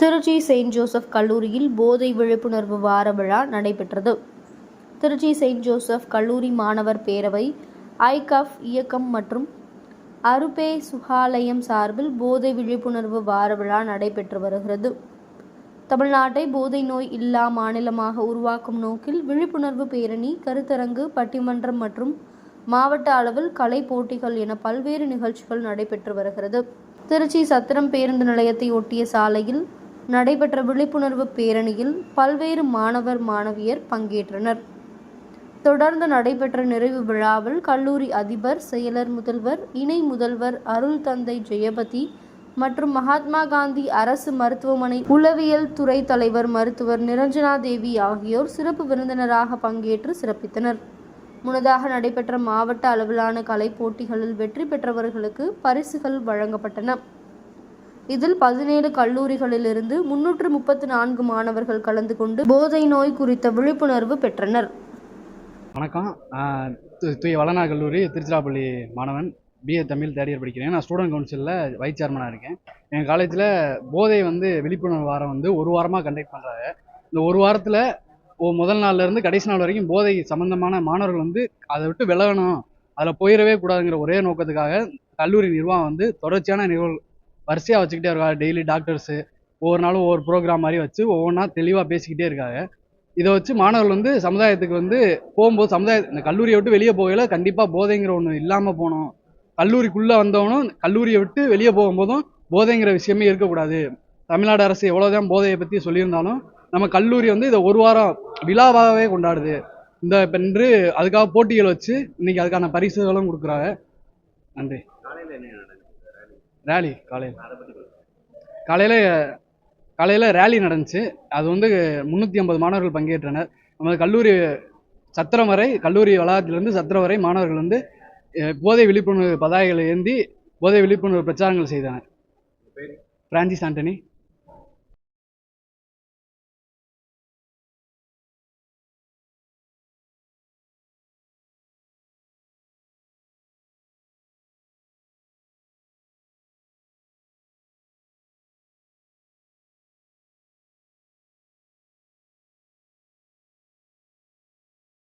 Trichy Saint Joseph கல்லூரியில் போதை விழிப்புணர்வு வார விழா நடைபெற்றது. திருச்சி செயின்ட் ஜோசப் கல்லூரி மாணவர் பேரவை ஐகஃப் இயக்கம் மற்றும் அருபே சுகாலயம் சார்பில் போதை விழிப்புணர்வு வார விழா நடைபெற்று வருகிறது. தமிழ்நாட்டை போதை நோய் இல்லா மாநிலமாக உருவாக்கும் நோக்கில் விழிப்புணர்வு பேரணி கருத்தரங்கு பட்டிமன்றம் மற்றும் மாவட்ட அளவில் கலை போட்டிகள் என பல்வேறு நிகழ்ச்சிகள் நடைபெற்று வருகிறது. திருச்சி சத்திரம் பேருந்து நிலையத்தை ஒட்டிய சாலையில் நடைபெற்ற விழிப்புணர்வு பேரணியில் பல்வேறு மாணவர் மாணவியர் பங்கேற்றனர். தொடர்ந்து நடைபெற்ற நிறைவு விழாவில் கல்லூரி அதிபர் செயலர் முதல்வர் இணை முதல்வர் அருள் தந்தை ஜெயபதி மற்றும் மகாத்மா காந்தி அரசு மருத்துவமனை உளவியல் துறை தலைவர் மருத்துவர் நிரஞ்சனா தேவி ஆகியோர் சிறப்பு விருந்தினராக பங்கேற்று சிறப்பித்தனர். முன்னதாக நடைபெற்ற மாவட்ட அளவிலான கலைப் போட்டிகளில் வெற்றி பெற்றவர்களுக்கு பரிசுகள் வழங்கப்பட்டன. இதில் பதினேழு கல்லூரிகளிலிருந்து முன்னூற்று முப்பத்து நான்கு மாணவர்கள் கலந்து கொண்டு போதை நோய் குறித்த விழிப்புணர்வு பெற்றனர். வணக்கம். தூய வளனா கல்லூரி திருச்சிராப்பள்ளி மாணவன். பிஏ தமிழ் தேர்ட் இயர் படிக்கிறேன். நான் ஸ்டூடெண்ட் கவுன்சிலில் வைஸ் சேர்மனாக இருக்கேன். எங்கள் காலேஜில் போதை வந்து விழிப்புணர்வு வாரம் வந்து ஒரு வாரமாக கண்டக்ட் பண்ணுறாங்க இந்த ஒரு வாரத்தில் ஓ முதல் நாள்லேருந்து கடைசி நாள் வரைக்கும் போதை சம்மந்தமான மாணவர்கள் வந்து அதை விட்டு விலகணும். அதில் போயிடவே கூடாதுங்கிற ஒரே நோக்கத்துக்காக கல்லூரி நிர்வாகம் வந்து தொடர்ச்சியான நிகழ்வு வரிசையாக வச்சுக்கிட்டே இருக்காங்க டெய்லி டாக்டர்ஸு ஒவ்வொரு நாளும் ஒவ்வொரு ப்ரோக்ராம் மாதிரி வச்சு ஒவ்வொன்றா தெளிவாக பேசிக்கிட்டே இருக்காங்க. இதை வச்சு மாணவர்கள் வந்து சமுதாயத்துக்கு வந்து போகும்போது சமுதாய இந்த கல்லூரியை விட்டு வெளியே போகையில் கண்டிப்பாக போதைங்கிற ஒன்று இல்லாமல் போகணும். கல்லூரிக்குள்ளே வந்தவனும் கல்லூரியை விட்டு வெளியே போகும்போதும் போதைங்கிற விஷயமே இருக்கக்கூடாது. தமிழ்நாடு அரசு எவ்வளோதான் போதையை பற்றி சொல்லியிருந்தாலும் நம்ம கல்லூரி வந்து இதை ஒரு வாரம் விழாவாகவே கொண்டாடுது. இந்த பென்று அதுக்காக போட்டிகள் வச்சு இன்னைக்கு அதுக்கான பரிசுகளும் கொடுக்குறாங்க. நன்றி. ரேலி காலையில். காலையில் காலையில் ரேலி நடந்துச்சு. அது வந்து முந்நூற்றி ஐம்பது மாணவர்கள் பங்கேற்றனர். நமது கல்லூரி சத்திரம் வரை கல்லூரி வளாகத்திலிருந்து சத்திரம் வரை மாணவர்கள் வந்து போதை விழிப்புணர்வு பதாகைகளை ஏந்தி போதை விழிப்புணர்வு பிரச்சாரங்கள் செய்தனர். Francis Antony.